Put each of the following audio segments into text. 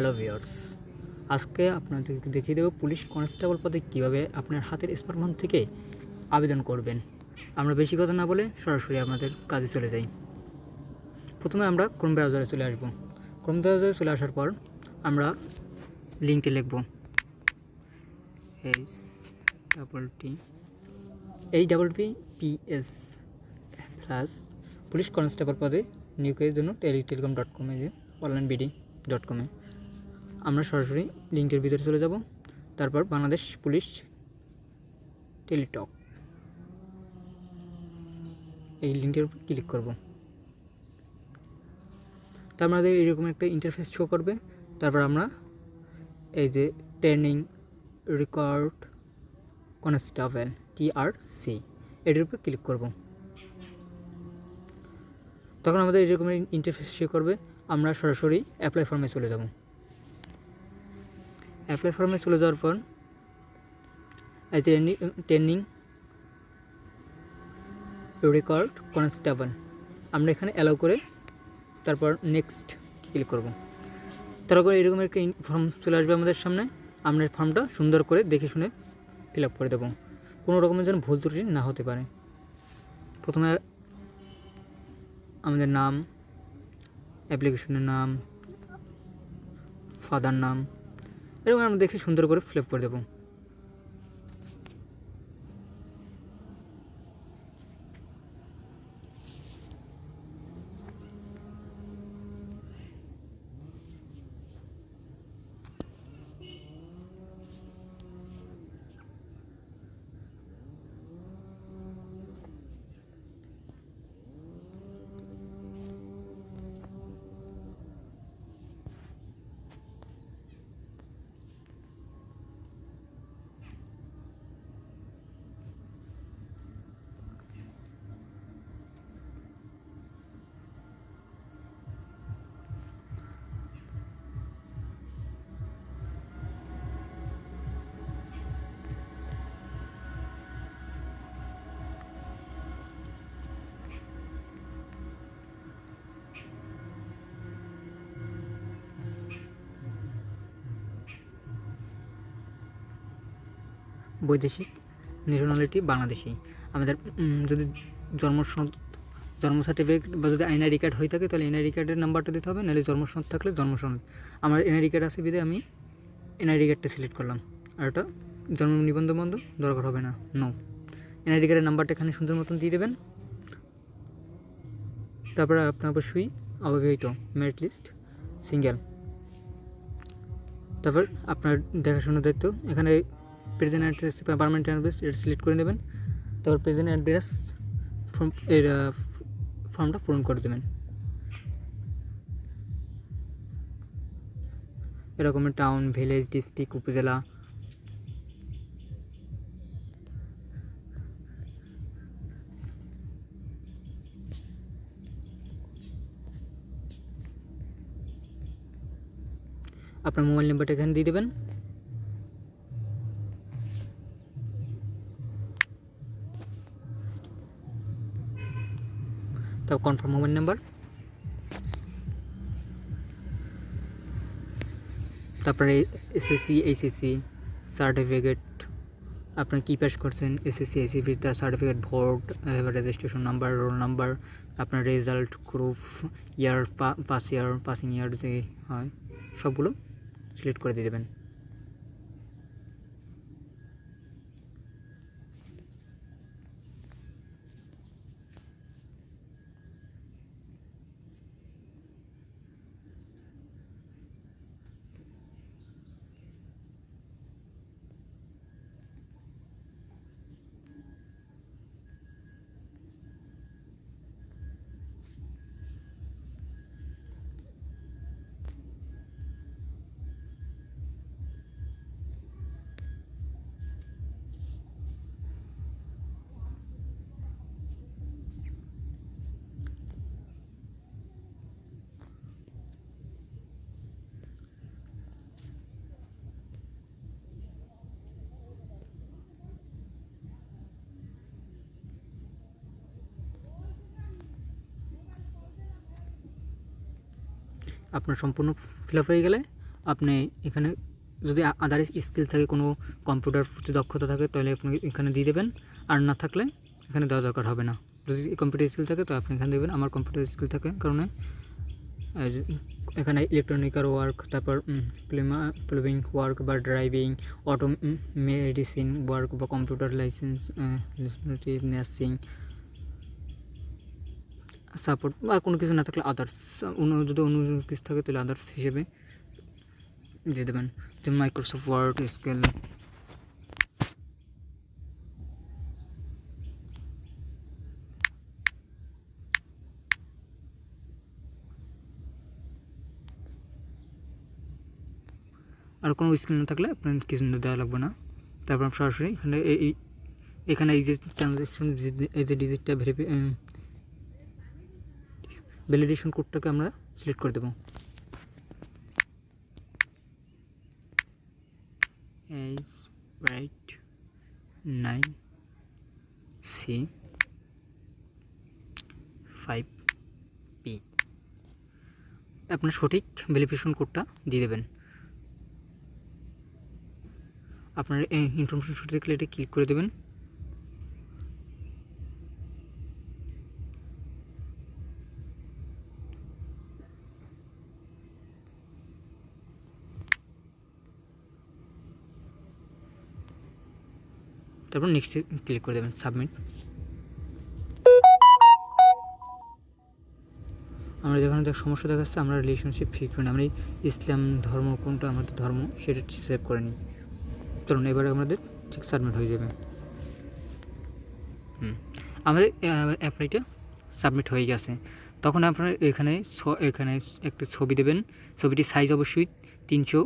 Hello viewers আজকে আপনাদেরকে দেখিয়ে দেবো পুলিশ কনস্টেবল পদে কীভাবে আপনার হাতের স্মার্টফোন থেকে আবেদন করবেন। আমরা বেশি কথা না বলে সরাসরি আপনাদের কাজে চলে যাই। প্রথমে আমরা ক্রোম ব্রাউজারে চলে আসব। ক্রোম ব্রাউজারে চলে আসার পর আমরা লিঙ্কে লিখব। H double T H double P P S plus police constable পদে নিয়োগের জন্য টেলি টেলিকম ডট কমে যে অনলাইন বিডি ডট কমে আমরা সরাসরি লিঙ্কের ভিতরে চলে যাব। তারপর বাংলাদেশ পুলিশ টেলিটক। এই লিঙ্কের উপর ক্লিক করব। তারপর আমাদের এরকম একটা ইন্টারফেস শো করবে। তারপর আমরা এই যে ট্রেনিং রেকর্ড কনস্টেবল টিআরসি এটির উপর ক্লিক করব। তখন আমাদের এরকম ইন্টারফেস শো করবে। আমরা সরাসরি অ্যাপ্লাই ফর্মে চলে যাব। অ্যাপ্লাই ফর্মে চলে যাওয়ার পর যে ট্রেনিং রেকর্ড কনস্টেবল আমরা এখানে অ্যালাউ করে তারপর নেক্সট ক্লিক করব? তারপর এরকম একটা ফর্ম চলে আসবে আমাদের সামনে, আমরা ফর্মটা সুন্দর করে দেখে শুনে ফিল আপ করে দেবো। কোনো রকমের যেন ভুল ত্রুটি না হতে পারে। প্রথমে আমাদের নাম অ্যাপ্লিকেশনের নাম ফাদার নাম এরকম আমরা দেখে সুন্দর করে ফ্লিপ করে দেবো। বৈদেশিক ন্যাশনালিটি বাংলাদেশি। আমাদের যদি জন্ম জন্ম সার্টিফিকেট বা যদি এনআইডি কার্ড হয়ে থাকে, তাহলে এনআইডি কার্ডের নাম্বারটা দিতে হবে, নাহলে জন্ম সনদ থাকলে জন্ম সনদ আমার এনআইডি কার্ড আছে বিধে আমি এনআইডি কার্ডটা সিলেক্ট করলাম। আর ওটা জন্ম নিবন্ধন বন্ধ, দরকার হবে না নো এনআইডি কার্ডের নাম্বারটা এখানে সুন্দর মতন দিয়ে দেবেন। তারপরে আপনি অবশ্যই অবিবাহিত মেরিট লিস্ট সিঙ্গেল তারপর আপনার দেখাশোনার দায়িত্ব, এখানে প্রেজেন্ট অ্যাড্রেস পারমানেন্ট অ্যাড্রেস এটা সিলেক্ট করে নেবেন। তারপর প্রেজেন্ট অ্যাড্রেস ফর্ম এর ফর্মটা পূরণ করে দেবেন। এরকমের টাউন ভিলেজ ডিস্ট্রিক্ট উপজেলা। আপনার মোবাইল নাম্বারটা এখানে দিয়ে দেবেন। তারপর কনফার্ম মোবাইল নাম্বার তারপরে এসএসসি এইচএসসি সার্টিফিকেট আপনি কী পাস করছেন? এসএসসি এইচএসসি তার certificate vote registration number roll number আপনার result group year pass year passing year যে হয়, সবগুলো সিলেক্ট করে দিয়ে দেবেন। আপনার সম্পূর্ণ ফিল হয়ে গেলে আপনি এখানে যদি আদার স্কিল থাকে, কোনো কম্পিউটার প্রতি দক্ষতা থাকে, তাহলে আপনি এখানে দিয়ে দেবেন। আর না থাকলে এখানে দেওয়া দরকার হবে না। যদি কম্পিউটার স্কিল থাকে তো আপনি এখানে দেবেন। আমার কম্পিউটার স্কিল থাকে কারণে এখানে ইলেকট্রনিক্যাল ওয়ার্ক তারপর প্লুবিং ওয়ার্ক বা ড্রাইভিং অটো মেডিসিন ওয়ার্ক বা কম্পিউটার লাইসেন্স নার্সিং সাপোর্ট বা কোনো কিছু না থাকলে আদার্স অন্য যদি অন্য কিছু থাকে তাহলে আদার্স হিসেবে দিয়ে দেবেন। যে মাইক্রোসফট ওয়ার্ড স্কেল আর কোনো স্কিল না থাকলে আপনার কিছু দেওয়া লাগবে না। তারপর সরাসরি এখানে এই এখানে এই যে ট্রানজ্যাকশন এই যে ডিজিটটা ভেরিফাই ভ্যালিডেশন কোডটাকে আমরা সিলেক্ট করে দেবো। H right nine C five P আপনার সঠিক ভ্যালিফিকেশন কোডটা দিয়ে দেবেন। আপনার ইনফরমেশন সঠিক এটা ক্লিক করে দেবেন। তারপর নেক্সট ক্লিক করে দেবেন সাবমিট আমরা যেখানে দেখ সমস্যা দেখাচ্ছে, আমরা রিলেশনশিপ ফিক্স করি আমরা ইসলাম ধর্ম কোনটা আমাদের ধর্ম সেটা সেভ করে নিই। চলুন, এবারে আমাদের ঠিক সাবমিট হয়ে যাবে। হুম। আমাদের অ্যাপ্লাইটা সাবমিট হয়ে গেছে। তখন আপনার এখানে এখানে একটা ছবি দেবেন। ছবিটির সাইজ অবশ্যই তিনশো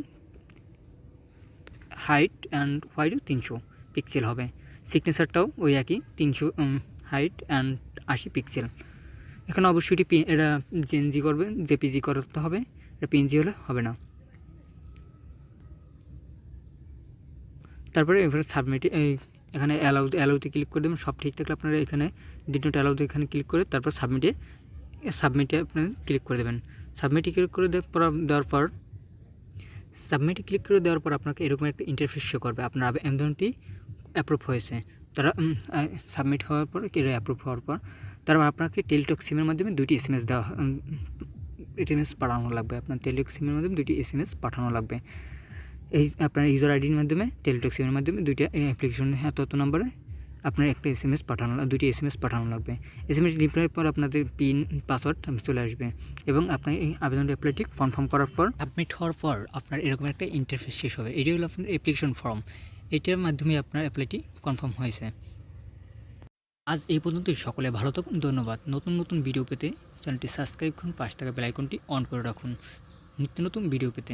হাইট অ্যান্ড হোয়াইটও তিনশো। পিক্সেল হবে। সিগনেচারটাও ওই একই, তিনশো হাইট অ্যান্ড আশি পিক্সেল এখানে অবশ্যই এটি এটা জেনজি করবে জেপিজি করতে হবে, এটা পিএনজি হলে হবে না। তারপরে এবারে সাবমিট এখানে অ্যালাউ অ্যালাউতে ক্লিক করে দেবেন, সব ঠিক থাকলে আপনারা এখানে ডিনোট অ্যালাউতে এখানে ক্লিক করে তারপর সাবমিটে সাবমিটে আপনারা ক্লিক করে দেবেন। সাবমিটে ক্লিক করে দেওয়ার পর সাবমিটে ক্লিক করে দেওয়ার পর আপনাকে এরকম একটা ইন্টারফেস শো করবে। আপনার আবেদনটি অ্যাপ্রুভ হয়েছে। তারা সাবমিট হওয়ার পর কি অ্যাপ্রুভ হওয়ার পর তারপর আপনাকে টেলিটক সিমের মাধ্যমে দুটি এস এম এস দেওয়া এস পাঠানো লাগবে। আপনার টেলিটক সিমের মাধ্যমে দুটি এস এম এস পাঠানো লাগবে। এই আপনার ইউজার আইডির মাধ্যমে টেলিটক সিমের মাধ্যমে দুইটা অ্যাপ্লিকেশন এত নম্বরে আপনার একটা এস এম এস পাঠানো দুটি এস এম এস পাঠানো লাগবে। এস এম এস রিপ্লাই পর আপনাদের পিন পাসওয়ার্ড চলে আসবে এবং আপনার এই আবেদনটি অ্যাপ্লাইটি কনফার্ম করার পর সাবমিট হওয়ার পর আপনার এরকম একটা ইন্টারফেস শেষ হবে। এটি হলো আপনার অ্যাপ্লিকেশন ফর্ম এটার মাধ্যমে আপনার অ্যাপ্লাইটি কনফার্ম হয়েছে। আজ এই পর্যন্তই। সকলে ভালো থাকুন। ধন্যবাদ। নতুন নতুন ভিডিও পেতে চ্যানেলটি সাবস্ক্রাইব করুন। পাশ থাকা বেলাইকনটি অন করে রাখুন। নিত্য নতুন ভিডিও পেতে।